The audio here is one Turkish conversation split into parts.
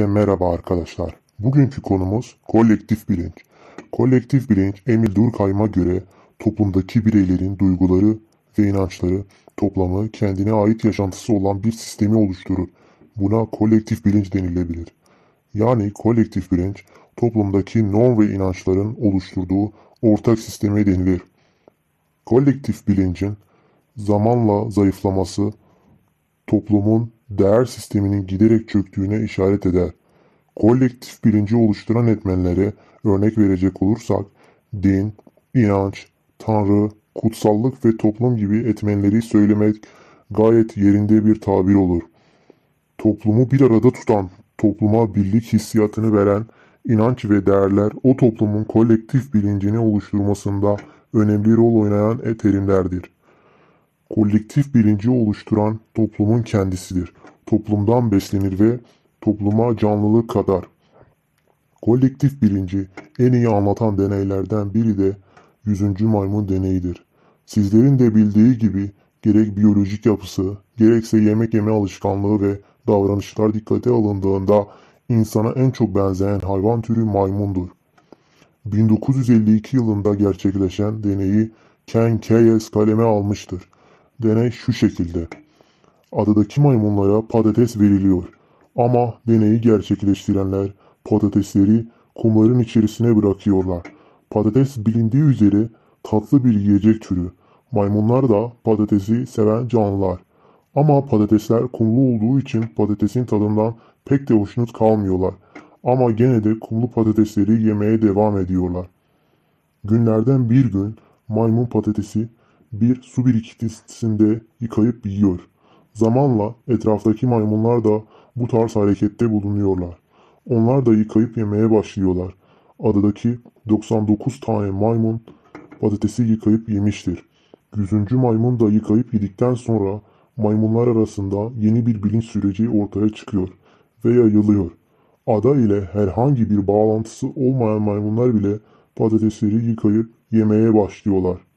Herkese merhaba arkadaşlar. Bugünkü konumuz kolektif bilinç. Kolektif bilinç Emil Durkheim'a göre toplumdaki bireylerin duyguları ve inançları toplamı kendine ait yaşantısı olan bir sistemi oluşturur. Buna kolektif bilinç denilebilir. Yani kolektif bilinç toplumdaki norm ve inançların oluşturduğu ortak sisteme denilir. Kolektif bilincin zamanla zayıflaması toplumun değer sisteminin giderek çöktüğüne işaret eder. Kolektif bilinci oluşturan etmenlere örnek verecek olursak, din, inanç, tanrı, kutsallık ve toplum gibi etmenleri söylemek gayet yerinde bir tabir olur. Toplumu bir arada tutan, topluma birlik hissiyatını veren inanç ve değerler o toplumun kolektif bilincini oluşturmasında önemli rol oynayan terimlerdir kolektif bilinci oluşturan toplumun kendisidir. Toplumdan beslenir ve topluma canlılık kadar. Kolektif bilinci en iyi anlatan deneylerden biri de 100. maymun deneyidir. Sizlerin de bildiği gibi gerek biyolojik yapısı, gerekse yemek yeme alışkanlığı ve davranışlar dikkate alındığında insana en çok benzeyen hayvan türü maymundur. 1952 yılında gerçekleşen deneyi Ken Keyes kaleme almıştır. Deney şu şekilde. Adadaki maymunlara patates veriliyor. Ama deneyi gerçekleştirenler patatesleri kumların içerisine bırakıyorlar. Patates bilindiği üzere tatlı bir yiyecek türü. Maymunlar da patatesi seven canlılar. Ama patatesler kumlu olduğu için patatesin tadından pek de hoşnut kalmıyorlar. Ama gene de kumlu patatesleri yemeye devam ediyorlar. Günlerden bir gün maymun patatesi bir su birikintisinde yıkayıp yiyor. Zamanla etraftaki maymunlar da bu tarz harekette bulunuyorlar. Onlar da yıkayıp yemeye başlıyorlar. Adadaki 99 tane maymun patatesi yıkayıp yemiştir. 100. maymun da yıkayıp yedikten sonra maymunlar arasında yeni bir bilinç süreci ortaya çıkıyor ve yayılıyor. Ada ile herhangi bir bağlantısı olmayan maymunlar bile patatesleri yıkayıp yemeye başlıyorlar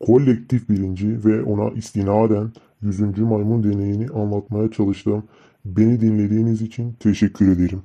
kolektif bilinci ve ona istinaden 100. maymun deneyini anlatmaya çalıştım. Beni dinlediğiniz için teşekkür ederim.